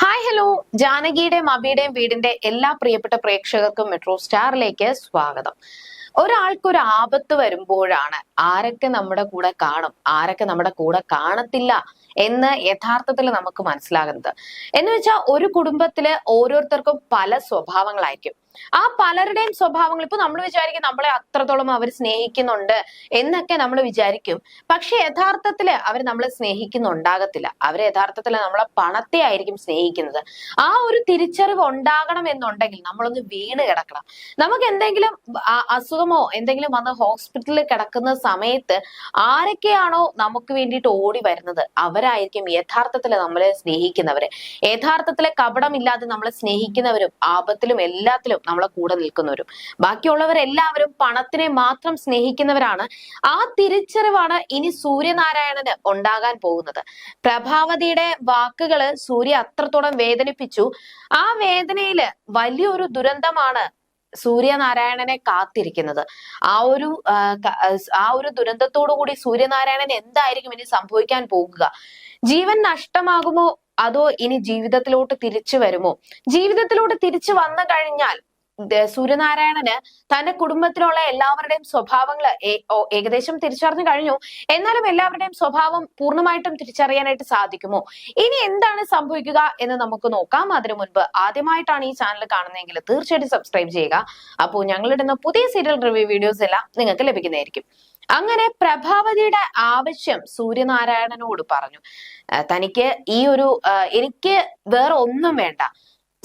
Hi hello ജാനകിയുടെയും അബിയുടെയും വീടിന്റെ എല്ലാ പ്രിയപ്പെട്ട പ്രേക്ഷകർക്കും മെട്രോ സ്റ്റാറിലേക്ക് സ്വാഗതം. ഒരാൾക്കൊരു ആപത്ത് വരുമ്പോഴാണ് ആരൊക്കെ നമ്മുടെ കൂടെ കാണും ആരൊക്കെ നമ്മുടെ കൂടെ കാണത്തില്ല എന്ന് യഥാർത്ഥത്തിൽ നമുക്ക് മനസ്സിലാകുന്നത്. എന്ന് വെച്ചാൽ ഒരു കുടുംബത്തിൽ ഓരോരുത്തർക്കും പല സ്വഭാവങ്ങളായിരിക്കും. ആ പലരുടെയും സ്വഭാവങ്ങൾ ഇപ്പൊ നമ്മൾ വിചാരിക്കും നമ്മളെ അത്രത്തോളം അവർ സ്നേഹിക്കുന്നുണ്ട് എന്നൊക്കെ നമ്മൾ വിചാരിക്കും. പക്ഷെ യഥാർത്ഥത്തിൽ അവർ നമ്മളെ സ്നേഹിക്കുന്നുണ്ടാകത്തില്ല. അവർ യഥാർത്ഥത്തിൽ നമ്മളെ പണത്തെ ആയിരിക്കും സ്നേഹിക്കുന്നത്. ആ ഒരു തിരിച്ചറിവ് ഉണ്ടാകണം എന്നുണ്ടെങ്കിൽ നമ്മളൊന്ന് വീണ് കിടക്കണം. നമുക്ക് എന്തെങ്കിലും അസുഖമോ എന്തെങ്കിലും വന്ന് ഹോസ്പിറ്റലിൽ കിടക്കുന്ന സമയത്ത് ആരൊക്കെയാണോ നമുക്ക് വേണ്ടിയിട്ട് ഓടി വരുന്നത്? അവരായിരിക്കും യഥാർത്ഥത്തിൽ നമ്മളെ സ്നേഹിക്കുന്നവര്. യഥാർത്ഥത്തിലെ കപടമില്ലാതെ നമ്മളെ സ്നേഹിക്കുന്നവരും ആപത്തിലും എല്ലാത്തിലും നമ്മളെ കൂടെ നിൽക്കുന്നവരും. ബാക്കിയുള്ളവരെല്ലാവരും പണത്തിനെ മാത്രം സ്നേഹിക്കുന്നവരാണ്. ആ തിരിച്ചറിവാണ് ഇനി സൂര്യനാരായണന് ഉണ്ടാകാൻ പോകുന്നത്. പ്രഭാവതിയുടെ വാക്കുകൾ സൂര്യ അത്രത്തോളം വേദനിപ്പിച്ചു. ആ വേദനയിൽ വലിയൊരു ദുരന്തമാണ് സൂര്യനാരായണനെ കാത്തിരിക്കുന്നത്. ആ ഒരു ആ, ഒരു ദുരന്തത്തോടു കൂടി സൂര്യനാരായണൻ എന്തായിരിക്കും ഇനി സംഭവിക്കാൻ പോകുക? ജീവൻ നഷ്ടമാകുമോ? അതോ ഇനി ജീവിതത്തിലോട്ട് തിരിച്ചു വരുമോ? ജീവിതത്തിലോട്ട് തിരിച്ചു വന്നു കഴിഞ്ഞാൽ സൂര്യനാരായണന് തന്റെ കുടുംബത്തിലുള്ള എല്ലാവരുടെയും സ്വഭാവങ്ങൾ ഏകദേശം തിരിച്ചറിഞ്ഞു കഴിഞ്ഞു. എന്നാലും എല്ലാവരുടെയും സ്വഭാവം പൂർണമായിട്ടും തിരിച്ചറിയാനായിട്ട് സാധിക്കുമോ? ഇനി എന്താണ് സംഭവിക്കുക എന്ന് നമുക്ക് നോക്കാം. അതിനു മുൻപ് ആദ്യമായിട്ടാണ് ഈ ചാനൽ കാണുന്നതെങ്കിൽ തീർച്ചയായിട്ടും സബ്സ്ക്രൈബ് ചെയ്യുക. അപ്പോൾ ഞങ്ങളിടുന്ന പുതിയ സീരിയൽ റിവ്യൂ വീഡിയോസ് എല്ലാം നിങ്ങൾക്ക് ലഭിക്കുന്നതായിരിക്കും. അങ്ങനെ പ്രഭാവതിയുടെ ആവശ്യം സൂര്യനാരായണനോട് പറഞ്ഞു. തനിക്ക് ഈ ഒരു എനിക്ക് വേറെ ഒന്നും വേണ്ട.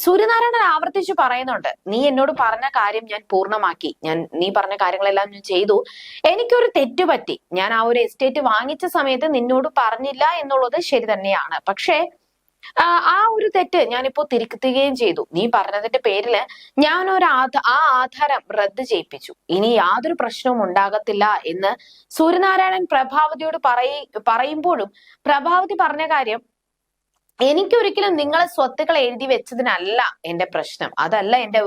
സൂര്യനാരായണൻ ആവർത്തിച്ച് പറയുന്നുണ്ട് നീ എന്നോട് പറഞ്ഞ കാര്യം ഞാൻ പൂർണമാക്കി. ഞാൻ നീ പറഞ്ഞ കാര്യങ്ങളെല്ലാം ഞാൻ ചെയ്തു. എനിക്കൊരു തെറ്റ് പറ്റി. ഞാൻ ആ ഒരു എസ്റ്റേറ്റ് വാങ്ങിച്ച സമയത്ത് നിന്നോട് പറഞ്ഞില്ല എന്നുള്ളത് ശരി തന്നെയാണ്. പക്ഷേ ആ ഒരു തെറ്റ് ഞാനിപ്പോ തിരുത്തുകയും ചെയ്തു. നീ പറഞ്ഞതിന്റെ പേരിൽ ഞാൻ ഒരു ആധ ആ ആധാരം റദ്ദ് ചെയ്യിപ്പിച്ചു. ഇനി യാതൊരു പ്രശ്നവും ഉണ്ടാകത്തില്ല എന്ന് സൂര്യനാരായണൻ പ്രഭാവതിയോട് പറയും പറയുമ്പോഴും പ്രഭാവതി പറഞ്ഞ കാര്യം എനിക്കൊരിക്കലും നിങ്ങളെ സ്വത്തുക്കൾ എഴുതി വെച്ചതിനല്ല എന്റെ പ്രശ്നം. അതല്ല എന്റെ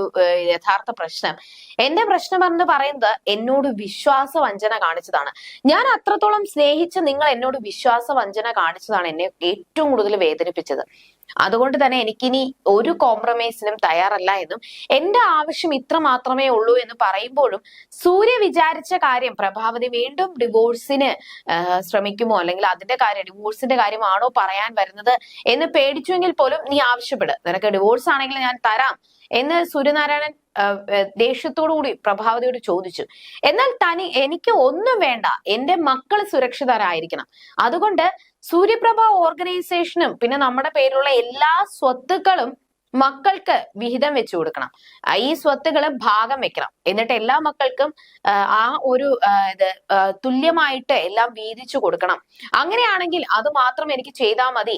യഥാർത്ഥ പ്രശ്നം. എന്റെ പ്രശ്നം എന്ന് പറയുന്നത് എന്നോട് വിശ്വാസ വഞ്ചന കാണിച്ചതാണ്. ഞാൻ അത്രത്തോളം സ്നേഹിച്ച് നിങ്ങൾ എന്നോട് വിശ്വാസ വഞ്ചന കാണിച്ചതാണ് എന്നെ ഏറ്റവും കൂടുതൽ വേദനിപ്പിച്ചത്. അതുകൊണ്ട് തന്നെ എനിക്കിനി ഒരു കോംപ്രമൈസിനും തയ്യാറല്ല എന്നും എന്റെ ആവശ്യം ഇത്ര മാത്രമേ ഉള്ളൂ എന്ന് പറയുമ്പോഴും സൂര്യ വിചാരിച്ച കാര്യം പ്രഭാവതി വീണ്ടും ഡിവോഴ്സിന് ശ്രമിക്കുമോ? അല്ലെങ്കിൽ അതിന്റെ കാര്യം ഡിവോഴ്സിന്റെ കാര്യമാണോ പറയാൻ വരുന്നത് എന്ന് പേടിച്ചുവെങ്കിൽ പോലും നീ ആവശ്യപ്പെട്. നിനക്ക് ഡിവോഴ്സ് ആണെങ്കിൽ ഞാൻ തരാം എന്ന് സൂര്യനാരായണൻ ആ, ആ, ദേഷ്യത്തോടു കൂടി പ്രഭാവതിയോട് ചോദിച്ചു. എന്നാൽ തനി എനിക്ക് ഒന്നും വേണ്ട. എന്റെ മക്കൾ സുരക്ഷിതരായിരിക്കണം. അതുകൊണ്ട് സൂര്യപ്രഭ ഓർഗനൈസേഷനും പിന്നെ നമ്മുടെ പേരിലുള്ള എല്ലാ സ്വത്തുക്കളും മക്കൾക്ക് വിഹിതം വെച്ചു കൊടുക്കണം. ഈ സ്വത്തുകൾ ഭാഗം വെക്കണം. എന്നിട്ട് എല്ലാ മക്കൾക്കും ആ, ഒരു ഇത് തുല്യമായിട്ട് എല്ലാം വീതിച്ചു കൊടുക്കണം. അങ്ങനെയാണെങ്കിൽ അത് മാത്രം എനിക്ക് ചെയ്താൽ മതി.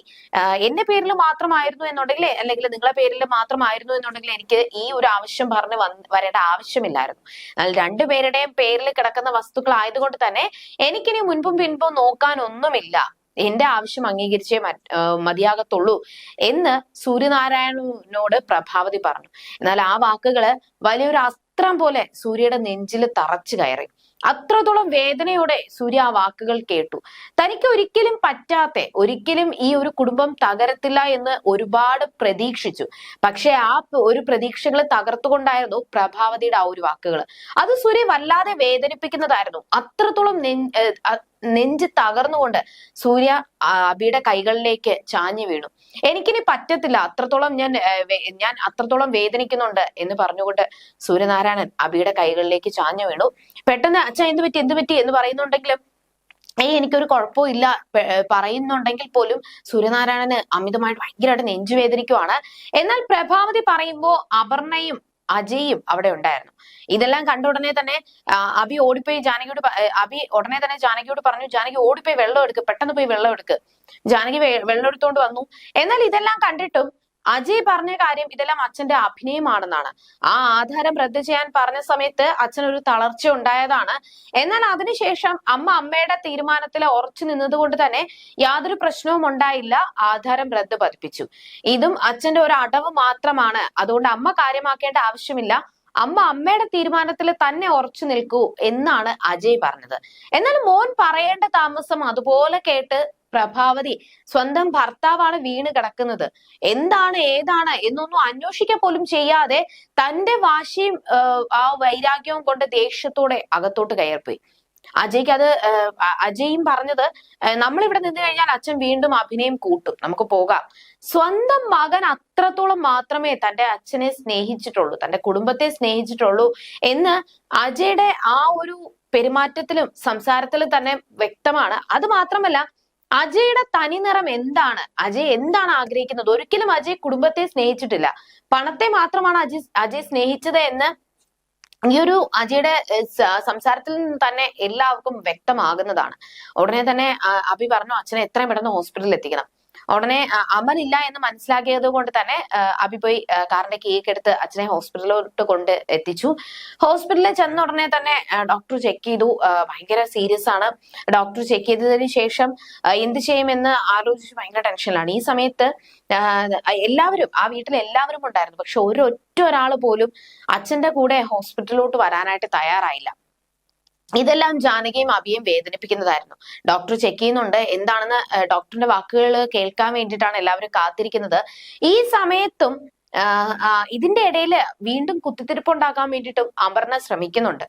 എന്റെ പേരിൽ മാത്രമായിരുന്നു എന്നുണ്ടെങ്കിൽ അല്ലെങ്കിൽ നിങ്ങളെ പേരിൽ മാത്രമായിരുന്നു എന്നുണ്ടെങ്കിൽ എനിക്ക് ഈ ഒരു ആവശ്യം പറഞ്ഞ് വരേണ്ട ആവശ്യമില്ലായിരുന്നു. രണ്ടുപേരുടെയും പേരിൽ കിടക്കുന്ന വസ്തുക്കൾ ആയതുകൊണ്ട് തന്നെ എനിക്കിനി മുൻപും പിൻപും നോക്കാനൊന്നുമില്ല. എന്റെ ആവശ്യം അംഗീകരിച്ചേ മതിയാകത്തുള്ളൂ എന്ന് സൂര്യനാരായണനോട് പ്രഭാവതി പറഞ്ഞു. എന്നാൽ ആ വാക്കുകൾ വലിയൊരു അസ്ത്രം പോലെ സൂര്യയുടെ നെഞ്ചിൽ തറച്ചു കയറി. അത്രത്തോളം വേദനയോടെ സൂര്യ ആ വാക്കുകൾ കേട്ടു. തനിക്ക് ഒരിക്കലും പറ്റാത്ത ഒരിക്കലും ഈ ഒരു കുടുംബം തകരത്തില്ല എന്ന് ഒരുപാട് പ്രതീക്ഷിച്ചു. പക്ഷെ ആ ഒരു പ്രതീക്ഷകൾ തകർത്തുകൊണ്ടായിരുന്നു പ്രഭാവതിയുടെ ആ ഒരു വാക്കുകൾ. അത് സൂര്യ വല്ലാതെ വേദനിപ്പിക്കുന്നതായിരുന്നു. അത്രത്തോളം നെഞ്ച് നെഞ്ച് തകർന്നുകൊണ്ട് സൂര്യ അബിയുടെ കൈകളിലേക്ക് ചാഞ്ഞു വീണു. എനിക്കിനി പറ്റത്തില്ല. അത്രത്തോളം ഞാൻ ഞാൻ അത്രത്തോളം വേദനിക്കുന്നുണ്ട് എന്ന് പറഞ്ഞുകൊണ്ട് സൂര്യനാരായണൻ അബിയുടെ കൈകളിലേക്ക് ചാഞ്ഞു വീണു. പെട്ടെന്ന് അച്ഛൻ എന്ത് പറ്റി? എന്ത് പറ്റി? എന്ന് പറയുന്നുണ്ടെങ്കിലും ഏയ് എനിക്കൊരു കുഴപ്പവും ഇല്ല. പറയുന്നുണ്ടെങ്കിൽ പോലും സൂര്യനാരായണന് അമിതമായിട്ട് ഭയങ്കരമായിട്ട് നെഞ്ചുവേദനിക്കുവാണ്. എന്നാൽ പ്രഭാവതി പറയുമ്പോൾ അപർണയും അജയും അവിടെ ഉണ്ടായിരുന്നു. ഇതെല്ലാം കണ്ട ഉടനെ തന്നെ അബി ഓടിപ്പോയി ജാനകിയോട് അബി ഉടനെ തന്നെ ജാനകിയോട് പറഞ്ഞു ജാനകി ഓടിപ്പോയി വെള്ളം എടുക്ക് പെട്ടെന്ന് പോയി വെള്ളം എടുക്ക്. ജാനകി വെള്ളം എടുത്തോണ്ട് വന്നു. എന്നാൽ ഇതെല്ലാം കണ്ടിട്ടും അജയ് പറഞ്ഞ കാര്യം ഇതെല്ലാം അച്ഛന്റെ അഭിനയമാണെന്നാണ്. ആ ആധാരം റദ്ദ് ചെയ്യാൻ പറഞ്ഞ സമയത്ത് അച്ഛൻ ഒരു തളർച്ച ഉണ്ടായതാണ്. എന്നാൽ അതിനുശേഷം അമ്മ അമ്മയുടെ തീരുമാനത്തിൽ ഉറച്ചു നിന്നതുകൊണ്ട് തന്നെ യാതൊരു പ്രശ്നവും ഉണ്ടായില്ല. ആധാരം റദ്ദ് പതിപ്പിച്ചു. ഇതും അച്ഛന്റെ ഒരു അടവ് മാത്രമാണ്. അതുകൊണ്ട് അമ്മ കാര്യമാക്കേണ്ട ആവശ്യമില്ല. അമ്മ അമ്മയുടെ തീരുമാനത്തിൽ തന്നെ ഉറച്ചു നിൽക്കൂ എന്നാണ് അജയ് പറഞ്ഞത്. എന്നാൽ മോൻ പറയേണ്ട താമസം അതുപോലെ കേട്ട് പ്രഭാവതി സ്വന്തം ഭർത്താവാണ് വീണ് കിടക്കുന്നത്. എന്താണ് ഏതാണ് എന്നൊന്നും അന്വേഷിക്കുക പോലും ചെയ്യാതെ തന്റെ വാശിയും ആ വൈരാഗ്യവും കൊണ്ട് ദേഷ്യത്തോടെ അകത്തോട്ട് കയറിപ്പോയി. അജയ്ക്ക് അത് അജയും പറഞ്ഞത് ഏഹ്, നമ്മളിവിടെ നിന്ന് കഴിഞ്ഞാൽ അച്ഛൻ വീണ്ടും അഭിനയം കൂട്ടും. നമുക്ക് പോകാം. സ്വന്തം മകൻ അത്രത്തോളം മാത്രമേ തന്റെ അച്ഛനെ സ്നേഹിച്ചിട്ടുള്ളൂ തന്റെ കുടുംബത്തെ സ്നേഹിച്ചിട്ടുള്ളൂ എന്ന് അജയുടെ ആ ഒരു പെരുമാറ്റത്തിലും സംസാരത്തിലും തന്നെ വ്യക്തമാണ്. അത് മാത്രമല്ല അജയുടെ തനിനിറം എന്താണ്? അജയ് എന്താണ് ആഗ്രഹിക്കുന്നത്? ഒരിക്കലും അജയ് കുടുംബത്തെ സ്നേഹിച്ചിട്ടില്ല. പണത്തെ മാത്രമാണ് അജയ് അജയ് സ്നേഹിച്ചത് എന്ന് ഈ ഒരു അജയുടെ സംസാരത്തിൽ നിന്ന് തന്നെ എല്ലാവർക്കും വ്യക്തമാകുന്നതാണ്. ഉടനെ തന്നെ അഭി പറഞ്ഞു അച്ഛനെ എത്രയും പെട്ടെന്ന് ഹോസ്പിറ്റലിൽ എത്തിക്കണം. ഉടനെ ഇല്ല എന്ന് മനസ്സിലാക്കിയത് കൊണ്ട് തന്നെ അബി പോയി കാറിന്റെ കേക്ക് എടുത്ത് അച്ഛനെ ഹോസ്പിറ്റലിലോട്ട് കൊണ്ട് എത്തിച്ചു. ഹോസ്പിറ്റലിൽ ചെന്ന ഉടനെ തന്നെ ഡോക്ടർ ചെക്ക് ചെയ്തു. ഭയങ്കര സീരിയസ് ആണ്. ഡോക്ടർ ചെക്ക് ചെയ്തതിന് ശേഷം എന്ത് ചെയ്യുമെന്ന് ആലോചിച്ച് ഭയങ്കര ടെൻഷനിലാണ് ഈ സമയത്ത് എല്ലാവരും ആ വീട്ടിൽ എല്ലാവരും ഉണ്ടായിരുന്നു. പക്ഷെ ഒരു ഒറ്റ ഒരാൾ പോലും അച്ഛന്റെ കൂടെ ഹോസ്പിറ്റലിലോട്ട് വരാനായിട്ട് തയ്യാറായില്ല. ഇതെല്ലാം ജാനകിയും അഭിയും വേദനിപ്പിക്കുന്നതായിരുന്നു. ഡോക്ടർ ചെക്ക് ചെയ്യുന്നുണ്ട്. എന്താണെന്ന് ഡോക്ടറിന്റെ വാക്കുകൾ കേൾക്കാൻ വേണ്ടിയിട്ടാണ് എല്ലാവരും കാത്തിരിക്കുന്നത്. ഈ സമയത്തും ഇതിന്റെ ഇടയിൽ വീണ്ടും കുത്തിത്തിരിപ്പുണ്ടാക്കാൻ വേണ്ടിയിട്ടും അമർന ശ്രമിക്കുന്നുണ്ട്.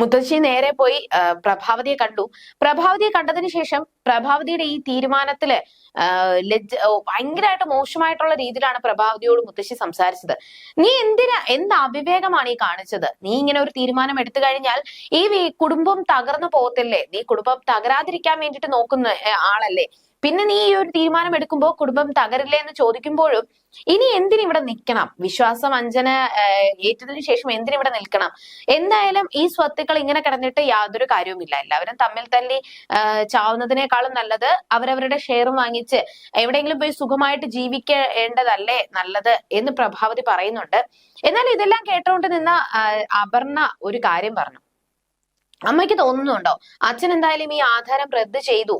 മുത്തശ്ശി നേരെ പോയി പ്രഭാവതിയെ കണ്ടു. പ്രഭാവതിയെ കണ്ടതിന് ശേഷം പ്രഭാവതിയുടെ ഈ തീരുമാനത്തിൽ ലജ്ജ ഭയങ്കരമായിട്ട് മോശമായിട്ടുള്ള രീതിയിലാണ് പ്രഭാവതിയോട് മുത്തശ്ശി സംസാരിച്ചത്. നീ എന്തിനാ എന്ത് അവിവേകമാണ് ഈ കാണിച്ചത്? നീ ഇങ്ങനെ ഒരു തീരുമാനം എടുത്തു കഴിഞ്ഞാൽ ഈ കുടുംബം തകർന്നു പോകത്തില്ലേ? നീ കുടുംബം തകരാതിരിക്കാൻ വേണ്ടിയിട്ട് നോക്കുന്ന ആളല്ലേ? പിന്നെ നീ ഈ ഒരു തീരുമാനം എടുക്കുമ്പോൾ കുടുംബം തകരില്ലേ എന്ന് ചോദിക്കുമ്പോഴും ഇനി എന്തിനിവിടെ നിൽക്കണം? വിശ്വാസം അഞ്ജന ഏറ്റതിനു ശേഷം എന്തിനിവിടെ നിൽക്കണം? എന്തായാലും ഈ സ്വത്തുക്കൾ ഇങ്ങനെ കിടന്നിട്ട് യാതൊരു കാര്യവുമില്ല എല്ലാവരും തമ്മിൽ തല്ലി ചാവുന്നതിനേക്കാളും നല്ലത് അവരവരുടെ ഷെയർ വാങ്ങിച്ച് എവിടെയെങ്കിലും പോയി സുഖമായിട്ട് ജീവിക്കേണ്ടതല്ലേ നല്ലത് എന്ന് പ്രഭാവതി പറയുന്നുണ്ട്. എന്നാൽ ഇതെല്ലാം കേട്ടുകൊണ്ട് നിന്ന അപർണ ഒരു കാര്യം പറഞ്ഞു. അമ്മയ്ക്ക് തോന്നുന്നുണ്ടോ? അച്ഛൻ എന്തായാലും ഈ ആധാരം റദ്ദ് ചെയ്തു.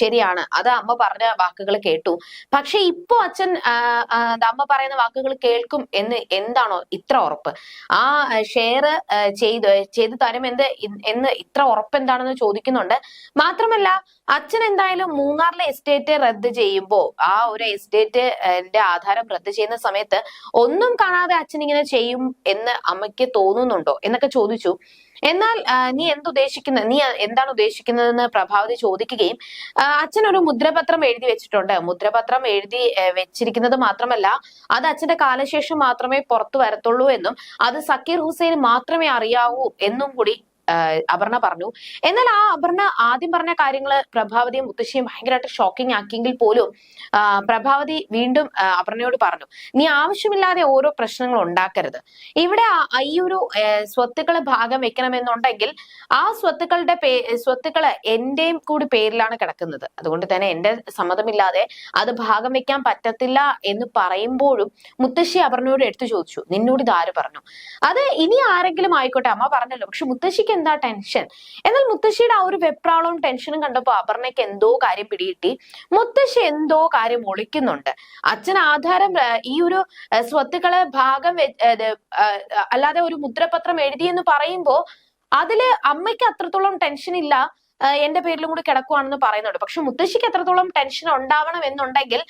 ശരിയാണ്. അത് അമ്മ പറഞ്ഞ വാക്കുകൾ കേട്ടു. പക്ഷെ ഇപ്പൊ അച്ഛൻ അമ്മ പറയുന്ന വാക്കുകൾ കേൾക്കും എന്ന് എന്താണോ ഇത്ര ഉറപ്പ്. ആ ഷെയർ ചെയ്ത് ചെയ്തു തരും എന്ത് എന്ന് ഇത്ര ഉറപ്പ് എന്താണെന്ന് ചോദിക്കുന്നുണ്ട്. മാത്രമല്ല അച്ഛൻ എന്തായാലും മൂന്നാറിലെ എസ്റ്റേറ്റ് റദ്ദ് ചെയ്യുമ്പോൾ ആ ഒരു എസ്റ്റേറ്റ് ആധാരം റദ്ദ് ചെയ്യുന്ന സമയത്ത് ഒന്നും കാണാതെ അച്ഛൻ ഇങ്ങനെ ചെയ്യും എന്ന് അമ്മയ്ക്ക് തോന്നുന്നുണ്ടോ? എന്നൊക്കെ ചോദിച്ചു. എന്നാൽ നീ എന്തുദ്ദേശിക്കുന്ന നീ എന്താണ് ഉദ്ദേശിക്കുന്നതെന്ന് പ്രഭാവതി ചോദിക്കുകയും അച്ഛൻ ഒരു മുദ്രപത്രം എഴുതി വെച്ചിട്ടുണ്ട്. മുദ്രപത്രം എഴുതി വെച്ചിരിക്കുന്നത് മാത്രമല്ല അത് അച്ഛന്റെ കാലശേഷം മാത്രമേ പുറത്തു വരത്തുള്ളൂ എന്നും അത് സക്കീർ ഹുസൈൻ മാത്രമേ അറിയാവൂ എന്നും കൂടി അപർണ പറഞ്ഞു. എന്നാൽ ആ അപർണ ആദ്യം പറഞ്ഞ കാര്യങ്ങൾ പ്രഭാവതിയും മുത്തശ്ശിയും ഭയങ്കരമായിട്ട് ഷോക്കിംഗ് ആക്കിയെങ്കിൽ പോലും പ്രഭാവതി വീണ്ടും അപർണയോട് പറഞ്ഞു നീ ആവശ്യമില്ലാതെ ഓരോ പ്രശ്നങ്ങൾ ഉണ്ടാക്കരുത്. ഇവിടെ ഈ ഒരു സ്വത്തുക്കൾ ഭാഗം വെക്കണമെന്നുണ്ടെങ്കിൽ ആ സ്വത്തുക്കളുടെ പേ സ്വത്തുക്കൾ എന്റെയും കൂടി പേരിലാണ് കിടക്കുന്നത്. അതുകൊണ്ട് തന്നെ എന്റെ സമ്മതമില്ലാതെ അത് ഭാഗം വെക്കാൻ പറ്റത്തില്ല എന്ന് പറയുമ്പോഴും മുത്തശ്ശി അപർണയോട് എടുത്തു ചോദിച്ചു. നിന്നോട് ഇത് ആര് പറഞ്ഞു? അത് ഇനി ആരെങ്കിലും ആയിക്കോട്ടെ അമ്മ പറഞ്ഞല്ലോ. പക്ഷെ മുത്തശ്ശിക്ക് എന്താ ടെൻഷൻ എന്നാൽ മുത്തശ്ശിയുടെ ആ ഒരു വെപ്രാളവും ടെൻഷനും കണ്ടപ്പോൾ അപർണയ്ക്ക് എന്തോ കാര്യം പിടികിട്ടി. മുത്തശ്ശി എന്തോ കാര്യം ഒളിക്കുന്നുണ്ട്. അച്ഛൻ ആധാരം ഈ ഒരു സ്വത്തുക്കളെ ഭാഗം അല്ലാതെ ഒരു മുദ്രപത്രം എഴുതി എന്ന് പറയുമ്പോ അതിൽ അമ്മയ്ക്ക് അത്രത്തോളം ടെൻഷൻ ഇല്ല എന്റെ പേരിലും കൂടി കിടക്കുവാണെന്ന് പറയുന്നുണ്ട്. പക്ഷെ മുത്തശ്ശിക്ക് എത്രത്തോളം ടെൻഷൻ ഉണ്ടാവണം എന്നുണ്ടെങ്കിൽ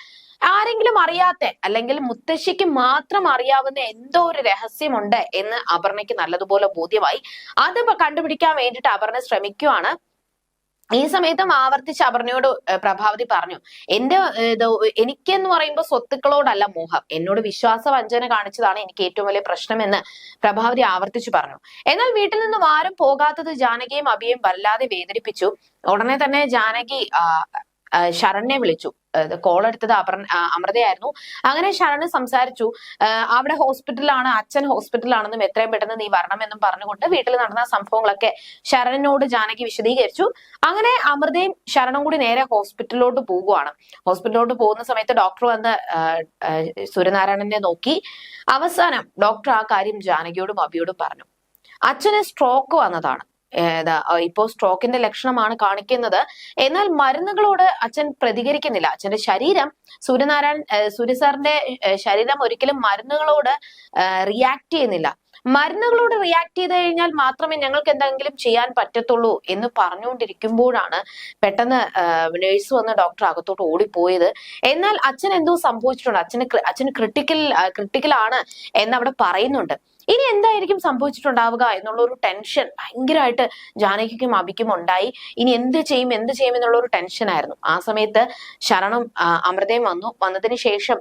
ആരെങ്കിലും അറിയാത്ത അല്ലെങ്കിൽ മുത്തശ്ശിക്ക് മാത്രം അറിയാവുന്ന എന്തോ ഒരു രഹസ്യമുണ്ട് എന്ന് അപർണയ്ക്ക് നല്ലതുപോലെ ബോധ്യമായി. അത് കണ്ടുപിടിക്കാൻ വേണ്ടിയിട്ട് അപർണ ശ്രമിക്കുവാണ്. ഈ സമയത്തും ആവർത്തിച്ച് അപർണയോട് പ്രഭാവതി പറഞ്ഞു എന്റെ എനിക്കെന്ന് പറയുമ്പോൾ സ്വത്തുക്കളോടല്ല മോഹം. എന്നോട് വിശ്വാസ വഞ്ചന കാണിച്ചതാണ് എനിക്ക് ഏറ്റവും വലിയ പ്രശ്നമെന്ന് പ്രഭാവതി ആവർത്തിച്ചു പറഞ്ഞു. എന്നാൽ വീട്ടിൽ നിന്നും ആരും പോകാത്തത് ജാനകിയും അഭിയും വല്ലാതെ വേദനിപ്പിച്ചു. ഉടനെ തന്നെ ജാനകി ശരണ്യെ വിളിച്ചു. കോൾ എടുത്തത് അപർ അമൃതയായിരുന്നു. അങ്ങനെ ശരണ് സംസാരിച്ചു. അവിടെ ഹോസ്പിറ്റലാണ് അച്ഛൻ ഹോസ്പിറ്റലാണെന്നും എത്രയും പെട്ടെന്ന് നീ വരണമെന്നും പറഞ്ഞുകൊണ്ട് വീട്ടിൽ നടന്ന സംഭവങ്ങളൊക്കെ ശരണിനോട് ജാനകി വിശദീകരിച്ചു. അങ്ങനെ അമൃതയും ശരണും കൂടി നേരെ ഹോസ്പിറ്റലിലോട്ട് പോകുവാണ്. ഹോസ്പിറ്റലിലോട്ട് പോകുന്ന സമയത്ത് ഡോക്ടർ വന്ന് സൂര്യനാരായണനെ നോക്കി. അവസാനം ഡോക്ടർ ആ കാര്യം ജാനകിയോടും അബിയോടും പറഞ്ഞു. അച്ഛന് സ്ട്രോക്ക് വന്നതാണ്. ഇപ്പോ സ്ട്രോക്കിന്റെ ലക്ഷണമാണ് കാണിക്കുന്നത്. എന്നാൽ മരുന്നുകളോട് അച്ഛൻ പ്രതികരിക്കുന്നില്ല. അച്ഛന്റെ ശരീരം സൂര്യനാരായൺ സൂര്യ സാറിന്റെ ശരീരം ഒരിക്കലും മരുന്നുകളോട് റിയാക്ട് ചെയ്യുന്നില്ല. മരുന്നുകളോട് റിയാക്ട് ചെയ്ത് കഴിഞ്ഞാൽ മാത്രമേ ഞങ്ങൾക്ക് എന്തെങ്കിലും ചെയ്യാൻ പറ്റത്തുള്ളൂ എന്ന് പറഞ്ഞുകൊണ്ടിരിക്കുമ്പോഴാണ് പെട്ടെന്ന് നേഴ്സ് വന്ന് ഡോക്ടർ അകത്തോട്ട് ഓടിപ്പോയത്. എന്നാൽ അച്ഛൻ എന്തോ സംഭവിച്ചിട്ടുണ്ട്. അച്ഛന് അച്ഛന് ക്രിട്ടിക്കൽ ക്രിട്ടിക്കൽ ആണ് എന്ന് അവിടെ പറയുന്നുണ്ട്. ഇനി എന്തായിരിക്കും സംഭവിച്ചിട്ടുണ്ടാവുക എന്നുള്ള ഒരു ടെൻഷൻ ഭയങ്കരമായിട്ട് ജാനകിക്കും അബിക്കും ഉണ്ടായി. ഇനി എന്ത് ചെയ്യും എന്ത് ചെയ്യും എന്നുള്ള ഒരു ടെൻഷൻ ആയിരുന്നു. ആ സമയത്ത് ശരണം അമൃതയും വന്നു. വന്നതിന് ശേഷം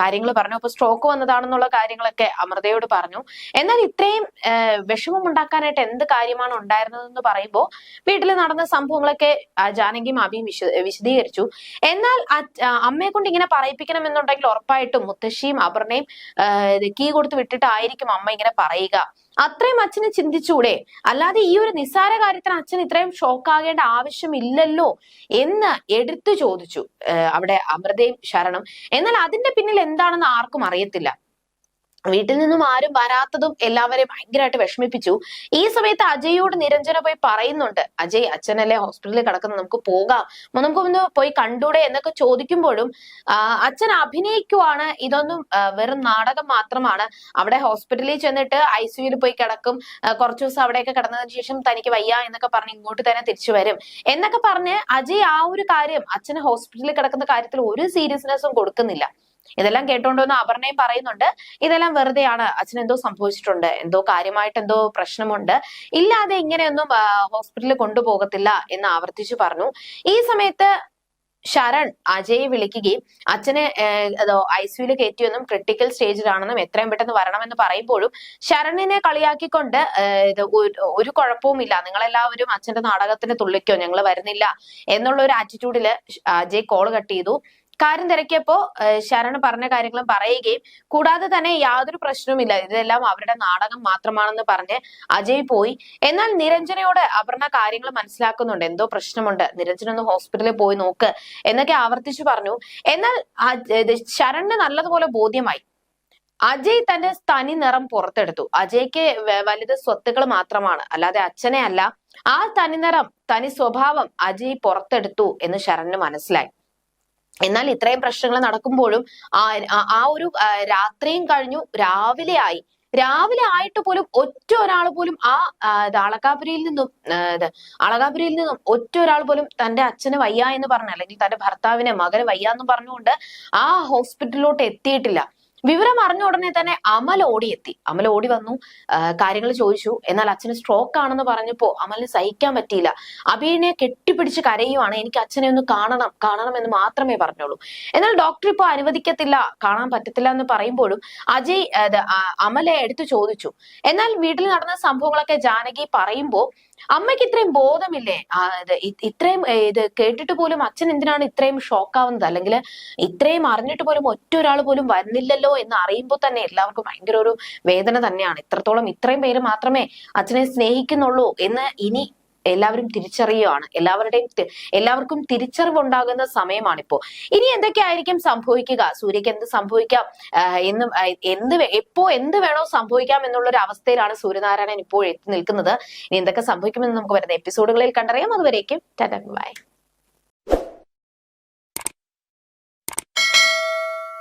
കാര്യങ്ങൾ പറഞ്ഞു. അപ്പൊ സ്ട്രോക്ക് വന്നതാണെന്നുള്ള കാര്യങ്ങളൊക്കെ അമൃതയോട് പറഞ്ഞു. എന്നാൽ ഇത്രയും വിഷമം ഉണ്ടാക്കാനായിട്ട് എന്ത് കാര്യമാണ് ഉണ്ടായിരുന്നതെന്ന് പറയുമ്പോൾ വീട്ടിൽ നടന്ന സംഭവങ്ങളൊക്കെ ജാനകിയും അബിയും വിശ വിശദീകരിച്ചു. എന്നാൽ അമ്മയെ കൊണ്ട് ഇങ്ങനെ പറയിപ്പിക്കണം എന്നുണ്ടെങ്കിൽ ഉറപ്പായിട്ടും മുത്തശ്ശിയും അപർണയും കീ കൊടുത്ത് വിട്ടിട്ടായിരിക്കും അമ്മ ഇങ്ങനെ പറയുക. അത്രയും അച്ഛന് ചിന്തിച്ചൂടെ? അല്ലാതെ ഈ ഒരു നിസ്സാര കാര്യത്തിന് അച്ഛൻ ഇത്രയും ഷോക്ക് ആകേണ്ട ആവശ്യമില്ലല്ലോ എന്ന് എടുത്തു ചോദിച്ചു അവിടെ അമൃതയും ശരണം. എന്നാൽ അതിന്റെ പിന്നിൽ എന്താണെന്ന് ആർക്കും അറിയത്തില്ല. വീട്ടിൽ നിന്നും ആരും വരാത്തതും എല്ലാവരെയും ഭയങ്കരമായിട്ട് വിഷമിപ്പിച്ചു. ഈ സമയത്ത് അജയോട് നിരഞ്ജന പോയി പറയുന്നുണ്ട് അജയ് അച്ഛനല്ലേ ഹോസ്പിറ്റലിൽ കിടക്കുന്നത് നമുക്ക് പോകാം. നമുക്ക് ഒന്ന് പോയി കണ്ടൂടെ എന്നൊക്കെ ചോദിക്കുമ്പോഴും അച്ഛൻ അഭിനയിക്കുവാണ്. ഇതൊന്നും വെറും നാടകം മാത്രമാണ്. അവിടെ ഹോസ്പിറ്റലിൽ ചെന്നിട്ട് ഐ സിയുയിൽ പോയി കിടക്കും. കുറച്ചു ദിവസം അവിടെയൊക്കെ കിടന്നതിന് ശേഷം തനിക്ക് വയ്യ എന്നൊക്കെ പറഞ്ഞ് ഇങ്ങോട്ട് തന്നെ തിരിച്ചു വരും. എന്നൊക്കെ പറഞ്ഞ് അജയ് ആ ഒരു കാര്യം അച്ഛനെ ഹോസ്പിറ്റലിൽ കിടക്കുന്ന കാര്യത്തിൽ ഒരു സീരിയസ്നെസ്സും കൊടുക്കുന്നില്ല. ഇതെല്ലാം കേട്ടോണ്ടോന്ന് അപർണയും പറയുന്നുണ്ട് ഇതെല്ലാം വെറുതെയാണ്. അച്ഛൻ എന്തോ സംഭവിച്ചിട്ടുണ്ട്. എന്തോ കാര്യമായിട്ട് എന്തോ പ്രശ്നമുണ്ട്. ഇല്ലാതെ ഇങ്ങനെയൊന്നും ഹോസ്പിറ്റലിൽ കൊണ്ടുപോകത്തില്ല എന്ന് ആവർത്തിച്ചു പറഞ്ഞു. ഈ സമയത്ത് ശരൺ അജയെ വിളിക്കുകയും അച്ഛനെ ഐ സിയുയിൽ കയറ്റിയെന്നും ക്രിട്ടിക്കൽ സ്റ്റേജിലാണെന്നും എത്രയും പെട്ടെന്ന് വരണമെന്ന് പറയുമ്പോഴും ശരണിനെ കളിയാക്കിക്കൊണ്ട് ഒരു- കുഴപ്പവും കുഴപ്പവുമില്ല. നിങ്ങളെല്ലാവരും അച്ഛന്റെ നാടകത്തിന് തുള്ളിക്കോ ഞങ്ങൾ വരുന്നില്ല. എന്നുള്ള ഒരു ആറ്റിറ്റ്യൂഡിൽ അജയ് കോൾ കട്ട് ചെയ്തു. കാര്യം തിരക്കിയപ്പോ ശരൺ പറഞ്ഞ കാര്യങ്ങളും പറയുകയും കൂടാതെ തന്നെ യാതൊരു പ്രശ്നവുമില്ല. ഇതെല്ലാം അവരുടെ നാടകം മാത്രമാണെന്ന് പറഞ്ഞ് അജയ് പോയി. എന്നാൽ നിരഞ്ജനയോട് അപർണ കാര്യങ്ങൾ മനസ്സിലാക്കുന്നുണ്ട്. എന്തോ പ്രശ്നമുണ്ട്. നിരഞ്ജന ഒന്ന് ഹോസ്പിറ്റലിൽ പോയി നോക്ക് എന്നൊക്കെ ആവർത്തിച്ചു പറഞ്ഞു. എന്നാൽ ശരണിന് നല്ലതുപോലെ ബോധ്യമായി. അജയ് തന്റെ തനി നിറം പുറത്തെടുത്തു. അജയ്ക്ക് വലുത് സ്വത്തുക്കൾ മാത്രമാണ്. അല്ലാതെ അച്ഛനെ അല്ല ആ തനി നിറം തനി സ്വഭാവം അജയ് പുറത്തെടുത്തു എന്ന് ശരണിന് മനസ്സിലായി. എന്നാൽ ഇത്രയും പ്രശ്നങ്ങൾ നടക്കുമ്പോഴും ആ ഒരു രാത്രിയും കഴിഞ്ഞു രാവിലെ ആയി. രാവിലെ ആയിട്ട് പോലും ഒറ്റ ഒരാൾ പോലും ആ അളകാപുരിയിൽ നിന്നും അളകാപുരിയിൽ നിന്നും ഒറ്റ ഒരാൾ പോലും തന്റെ അച്ഛന് വയ്യ എന്ന് പറഞ്ഞു അല്ലെങ്കിൽ തന്റെ ഭർത്താവിനെ മകന് വയ്യ എന്ന് പറഞ്ഞുകൊണ്ട് ആ ഹോസ്പിറ്റലിലോട്ട് എത്തിയിട്ടില്ല. വിവരം അറിഞ്ഞ ഉടനെ തന്നെ അമൽ ഓടിയെത്തി. അമൽ ഓടി വന്നു കാര്യങ്ങൾ ചോദിച്ചു. എന്നാൽ അച്ഛന് സ്ട്രോക്ക് ആണെന്ന് പറഞ്ഞപ്പോ അമലിന് സഹിക്കാൻ പറ്റിയില്ല. അബീനെ കെട്ടിപ്പിടിച്ച് കരയുവാണ്. എനിക്ക് അച്ഛനെ ഒന്ന് കാണണം കാണണം എന്ന് മാത്രമേ പറഞ്ഞുള്ളൂ. എന്നാൽ ഡോക്ടർ ഇപ്പൊ അനുവദിക്കത്തില്ല കാണാൻ പറ്റത്തില്ല എന്ന് പറയുമ്പോഴും അജയ് അമലെ എടുത്തു ചോദിച്ചു. എന്നാൽ വീട്ടിൽ നടന്ന സംഭവങ്ങളൊക്കെ ജാനകി പറയുമ്പോൾ അമ്മയ്ക്ക് ഇത്രയും ബോധമില്ലേ? ഇത്രയും ഇത് കേട്ടിട്ട് പോലും അച്ഛൻ എന്തിനാണ് ഇത്രയും ഷോക്ക് ആവുന്നത്? അല്ലെങ്കിൽ ഇത്രയും അറിഞ്ഞിട്ട് പോലും ഒറ്റ ഒരാൾ പോലും വരുന്നില്ലല്ലോ എന്ന് അറിയുമ്പോൾ തന്നെ എല്ലാവർക്കും ഭയങ്കര ഒരു വേദന തന്നെയാണ്. ഇത്രത്തോളം ഇത്രയും പേര് മാത്രമേ അച്ഛനെ സ്നേഹിക്കുന്നുള്ളൂ എന്ന് ഇനി എല്ലാവരും തിരിച്ചറിയുകയാണ് എല്ലാവരുടെയും എല്ലാവർക്കും തിരിച്ചറിവുണ്ടാകുന്ന സമയമാണിപ്പോ ഇനി എന്തൊക്കെയായിരിക്കും സംഭവിക്കുക? സൂര്യക്ക് എന്ത് സംഭവിക്കാം? എന്ന് എന്നും എന്ത് എപ്പോ എന്ത് വേണോ സംഭവിക്കാം എന്നുള്ള ഒരു അവസ്ഥയിലാണ് സൂര്യനാരായണൻ ഇപ്പോൾ എത്തി നിൽക്കുന്നത്. ഇനി എന്തൊക്കെ സംഭവിക്കുമെന്ന് നമുക്ക് വരുന്ന എപ്പിസോഡുകളിൽ കണ്ടറിയാം. അതുവരേക്കും ടാറ്റ ബൈ.